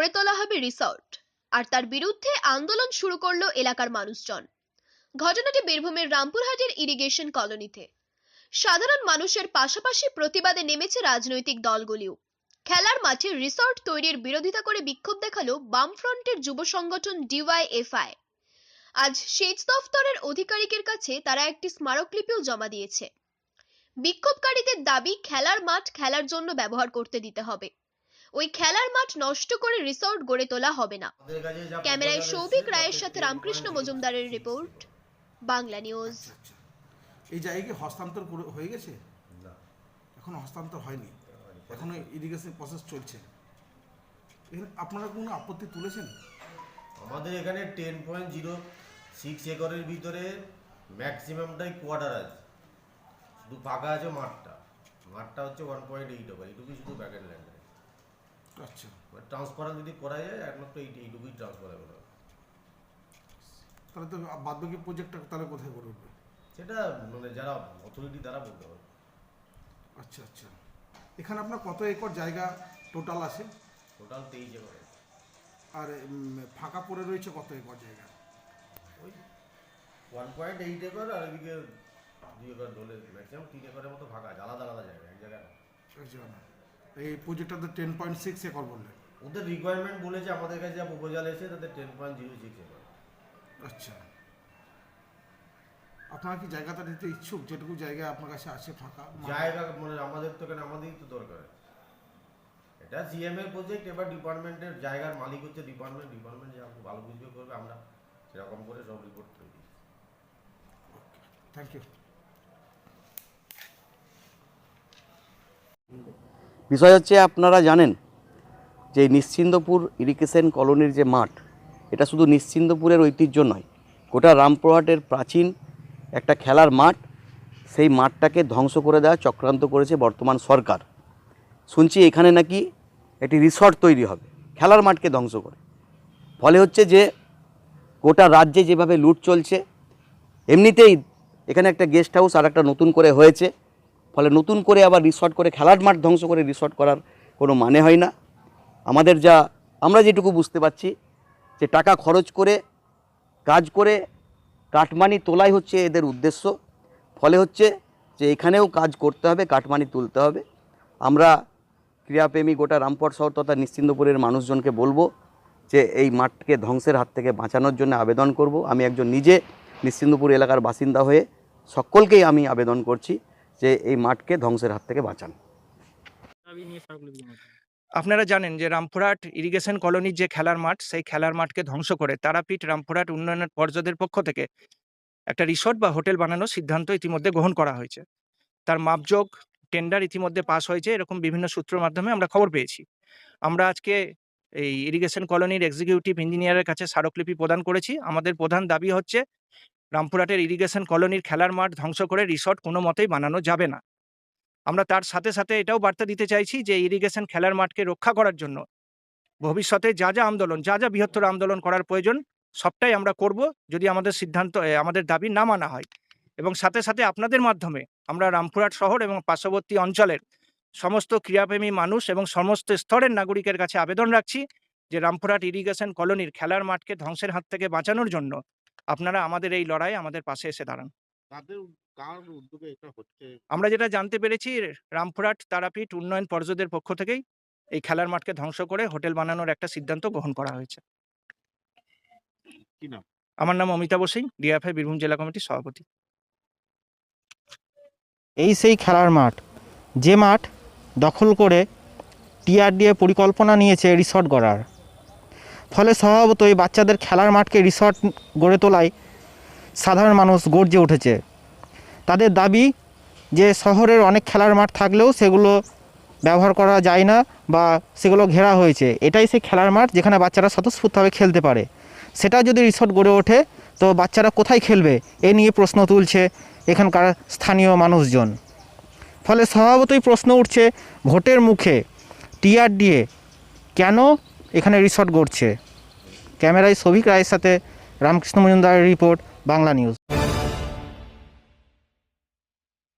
হবে রিসর্ট আর তার বিরুদ্ধে আন্দোলন শুরু করল এলাকার মানুষজন। ঘটনাটি বীরভূমের রামপুরহাটের ইরিগেশন কলোনিতে। সাধারণ মানুষের পাশাপাশি প্রতিবাদে নেমেছে রাজনৈতিক দলগুলিও। খেলার মাঠে রিসর্ট তৈরির বিরোধিতা করে বিক্ষোভ দেখাল বামফ্রন্টের যুব সংগঠন ডিওয়াইএফআই। আজ সেচ দফতরের আধিকারিকের কাছে তারা একটি স্মারকলিপিও জমা দিয়েছে। বিক্ষোভকারীদের দাবি, খেলার মাঠ খেলার জন্য ব্যবহার করতে দিতে হবে। ওই খেলার মাঠ নষ্ট করে রিসর্ট গড়ে তোলা হবে না। ক্যামেরায় সৌভিক রায়ের সাথে রামকৃষ্ণ মজুমদারের রিপোর্ট বাংলা নিউজ আচ্ছা এই জায়গায় কি হস্তান্তর হয়ে গেছে? না। এখনও হস্তান্তর হয়নি? এখনও ইরিগেশন প্রসেস চলছে? এখানে আপনারা কোনো আপত্তি তুলেছেন? আমাদের এখানে টেন পয়েন্ট জিরো সিক্স একরের ভিতরে ম্যাক্সিমামটাই কোয়ার্টার আছে। শুধু ফাঁকা আছে মাঠটা। মাঠটা হচ্ছে ওয়ান পয়েন্ট এইট একর এইটুকুই শুধু ব্যাকের ল্যান্ড আচ্ছা। ট্রান্সফার যদি করা যায় একমাত্র এই এইটুকুই ট্রান্সফার হবে। তাহলে তো বাদ বাকি প্রজেক্টটা তাহলে কোথায় করে উঠবে? সেটা মানে যারা অথরিটি দ্বারা বলতে হবে। আচ্ছা আচ্ছা। এখানে আপনার কত একর জায়গা টোটাল আছে? টোটাল তেইশ একর। আর ফাঁকা পড়ে রয়েছে কত একর জায়গা? ওই ওয়ান পয়েন্ট এইট একর আর এদিকে দুই একর ধরলে ম্যাক্সিমাম তিন একরের মতো ফাঁকা আছে আলাদা আলাদা জায়গা এক জায়গায় এক জায়গা। এই প্রজেক্টটা তো টেন পয়েন্ট সিক্স একর বললেন। ওদের রিকোয়ারমেন্ট বলেছে আমাদের কাছে যা প্রপোজাল এসে তাদের ten point zero six acre. আচ্ছা। আপনারা কি জায়গাটা দিতে ইচ্ছুক? যেটুকু জায়গা আপনার কাছে আছে ফাঁকা জায়গা মানে আমাদের তো এখানে আমাদেরই তো দরকার আছে। এটা সিএম এর প্রজেক্ট এবার ডিপার্টমেন্টের জায়গার মালিক হচ্ছে ডিপার্টমেন্ট ডিপার্টমেন্ট যা ভালো বুঝবে করবে আমরা সেরকম করে সব রিপোর্ট দিই থ্যাংক ইউ বিষয় হচ্ছে আপনারা জানেন যে নিশ্চিন্দপুর ইরিগেশন কলোনির যে মাঠ, এটা শুধু নিশ্চিন্দপুরের ঐতিহ্য নয়, গোটা রামপুরহাটের প্রাচীন একটা খেলার মাঠ, সেই মাঠটাকে ধ্বংস করে দেওয়া চক্রান্ত করেছে বর্তমান সরকার। শুনছি এখানে নাকি একটি রিসর্ট তৈরি হবে, খেলার মাঠকে ধ্বংস করে। ফলে হচ্ছে যে গোটা রাজ্যে যেভাবে লুট চলছে, এমনিতেই এখানে একটা গেস্ট হাউস আর একটা নতুন করে হয়েছে। ফলে নতুন করে আবার রিসর্ট করে খেলার মাঠ ধ্বংস করে রিসর্ট করার কোনো মানে হয় না। আমাদের যা, আমরা যেটুকু বুঝতে পারছি যে টাকা খরচ করে, কাজ করে কাটমানি তোলাই হচ্ছে এদের উদ্দেশ্য। ফলে হচ্ছে যে এখানেও কাজ করতে হবে, কাটমানি তুলতে হবে। আমরা ক্রীড়াপ্রেমী গোটা রামপট শহর তথা নিশ্চিন্দপুরের মানুষজনকে বলব যে এই মাঠকে ধ্বংসের হাত থেকে বাঁচানোর জন্য আবেদন করব। আমি একজন নিজে নিশ্চিন্দপুর এলাকার বাসিন্দা হয়ে সকলকেই আমি আবেদন করছি। যে এই মাঠকে ধ্বংসের হাত থেকে বাঁচান। আপনারা জানেন যে রামপুরহাট ইরিগেশন কলোনির যে খেলার মাঠ সেই খেলার মাঠকে ধ্বংস করে তারাপীঠ রামপুরহাট উন্নয়নের পর্ষদের পক্ষ থেকে একটা রিসোর্ট বা হোটেল বানানোর সিদ্ধান্ত ইতিমধ্যে গ্রহণ করা হয়েছে। তার মাপযোগ টেন্ডার ইতিমধ্যে পাস হয়েছে এরকম বিভিন্ন সূত্রের মাধ্যমে আমরা খবর পেয়েছি। আমরা আজকে এই ইরিগেশন কলোনির এক্সিকিউটিভ ইঞ্জিনিয়ারের কাছে স্মারকলিপি প্রদান করেছি। আমাদের প্রধান দাবি হচ্ছে রামপুরহাটের ইরিগেশন কলোনির খেলার মাঠ ধ্বংস করে রিসর্ট কোনো মতেই বানানো যাবে না। আমরা তার সাথে সাথে এটাও বার্তা দিতে চাইছি যে ইরিগেশন খেলার মাঠকে রক্ষা করার জন্য। ভবিষ্যতে যা যা আন্দোলন, যা যা বৃহত্তর আন্দোলন করার প্রয়োজন, সবটাই আমরা করব যদি আমাদের সিদ্ধান্ত আমাদের দাবি না মানা হয়। এবং সাথে সাথে আপনাদের মাধ্যমে আমরা রামপুরহাট শহর এবং পার্শ্ববর্তী অঞ্চলের সমস্ত ক্রীড়াপ্রেমী মানুষ এবং সমস্ত স্তরের নাগরিকের কাছে আবেদন রাখছি যে রামপুরহাট ইরিগেশন কলোনির খেলার মাঠকে ধ্বংসের হাত থেকে বাঁচানোর জন্য আপনারা আমাদের এই লড়াই আমাদের পাশে এসে দাঁড়ান। তাদের কার উদ্যোগে এটা হচ্ছে? আমরা যেটা জানতে পেরেছি রামপুরহাট তারাপীঠ উন্নয়ন পর্ষদের পক্ষ থেকেই এই খেলার মাঠকে ধ্বংস করে হোটেল বানানোর একটা সিদ্ধান্ত গ্রহণ করা হয়েছে। কি নাম? আমার নাম অমিতাভ সিং ডিএফআই বীরভূম জেলা কমিটির সভাপতি। এই সেই খেলার মাঠ যে মাঠ দখল করে টিআরডিএ পরিকল্পনা নিয়েছে রিসর্ট গড়ার। ফলে স্বভাবতই বাচ্চাদের খেলার মাঠকে রিসর্ট গড়ে তোলায় সাধারণ মানুষ গর্জে উঠেছে। তাদের দাবি যে শহরের অনেক খেলার মাঠ থাকলেও সেগুলো ব্যবহার করা যায় না বা সেগুলো ঘেরা হয়েছে। এটাই সেই খেলার মাঠ যেখানে বাচ্চারা স্বতঃস্ফূর্তভাবে খেলতে পারে। সেটা যদি রিসর্ট গড়ে ওঠে, তো বাচ্চারা কোথায় খেলবে? এ নিয়ে প্রশ্ন তুলছে এখানকার স্থানীয় মানুষজন। ফলে স্বভাবতই প্রশ্ন উঠছে, ভোটের মুখে টিআরডিএ কেন এখানে রিসর্ট গড়ছে। ক্যামেরায় সভিক রায়ের সাথে রামকৃষ্ণ মজুমদারের রিপোর্ট বাংলা নিউজ।